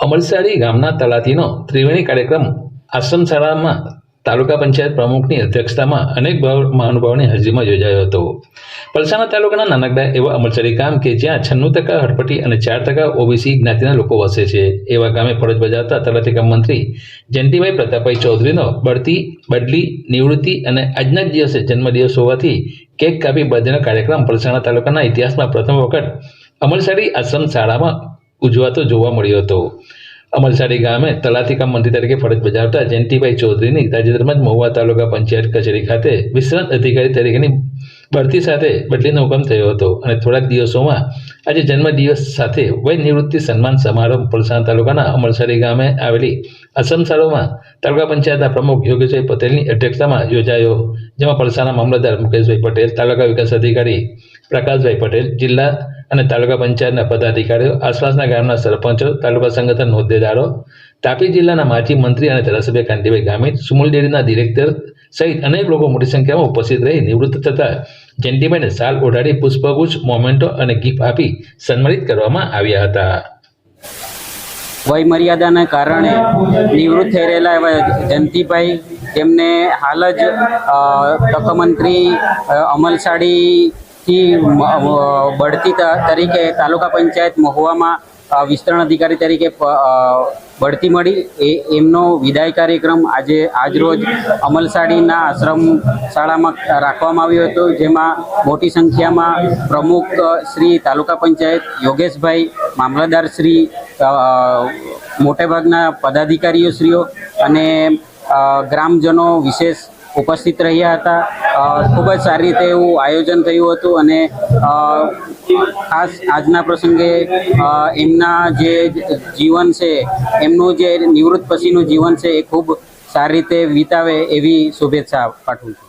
અમલસાડી ગામના તલાટીનો ત્રિવેણી કાર્યક્રમ આશ્રમ શાળામાં તાલુકા પંચાયત પ્રમુખની અધ્યક્ષતામાં અનેક ભાવ- મહાનુભાવોની હાજરીમાં યોજાયો હતો. પલસાણા તાલુકાના નાનકડા એવા અમલસાડી ગામ કે જ્યાં છન્નું ટકા હડપટી અને ચાર ટકા ઓબીસી જ્ઞાતિના લોકો વસે છે. એવા ગામે ફરજ બજાવતા તલાટી કામ મંત્રી જયંતિભાઈ પ્રતાપભાઈ ચૌધરીનો બઢતી, બદલી, નિવૃત્તિ અને આજના જ દિવસે જન્મદિવસ હોવાથી કેક કાપી બર્થડેનો કાર્યક્રમ પલસાણા તાલુકાના ઇતિહાસમાં પ્રથમ વખત અમલસાડી આશ્રમ શાળામાં ઉજવાતો જોવા મળ્યો હતો. અમલસાડી ગામે તલાટી કામ મંત્રી તરીકે ફરજ બજાવતા જયંતિભાઈ ચૌધરીની તાજેતરમાં જ મહુવા તાલુકા પંચાયત કચેરી ખાતે વિશ્રાંત અધિકારી તરીકેની બઢતી સાથે બદલીનો હુકમ થયો હતો. અને થોડાક દિવસોમાં આજે જન્મદિવસ સાથે વય નિવૃત્તિ સન્માન સમારંભ પલસાણા તાલુકાના અમલસરી ગામે આવેલી અસમ શાળામાં તાલુકા પંચાયતના પ્રમુખ યોગેશભાઈ પટેલની અધ્યક્ષતામાં યોજાયો. જેમાં પલસાણા મામલતદાર મુકેશભાઈ પટેલ, તાલુકા વિકાસ અધિકારી પ્રકાશભાઈ પટેલ જિલ્લા અને તાલુકા પંચાયતના પદાધિકારીઓ આસપાસના ગામના સરપંચો તાલુકા સંગઠન હોદ્દેદારો તાપી જિલ્લાના માજી મંત્રી અને ધારાસભ્ય કાંતિભાઈ ગામિત સુમુલ ડેરીના ડિરેક્ટર સહિત અનેક લોકો મોટી સંખ્યામાં ઉપસ્થિત રહી નિવૃત્ત થતા જયંતિભાઈને સાલ ઓઢાડી પુષ્પગુચ્છ મોમેન્ટો અને ગિફ્ટ આપી સન્માનિત કરવામાં આવ્યા હતા. વયમર્યાદાને કારણે નિવૃત્ત થઈ રહેલા એવા જયંતિભાઈ તેમને હાલ જ તકમંત્રી અ, અ, બઢતી તરીકે તાલુકા પંચાયત મહુવામાં વિસ્તરણ અધિકારી તરીકે બઢતી મળી. એ એમનો વિદાય કાર્યક્રમ આજે આજરોજ અમલસાડીના આશ્રમ શાળામાં રાખવામાં આવ્યો હતો જેમાં મોટી સંખ્યામાં પ્રમુખ શ્રી તાલુકા પંચાયત યોગેશભાઈ મામલતદાર શ્રી મોટેભાગના પદાધિકારીઓ શ્રીઓ અને ગ્રામજનો વિશેષ ઉપસ્થિત રહ્યા હતા. ખૂબ જ સારી રીતે એવું આયોજન થયું હતું અને ખાસ આજના પ્રસંગે એમના જે જીવન છે, એમનું જે નિવૃત્ત પછીનું જીવન છે એ ખૂબ સારી રીતે વિતાવે એવી શુભેચ્છા પાઠવું છું.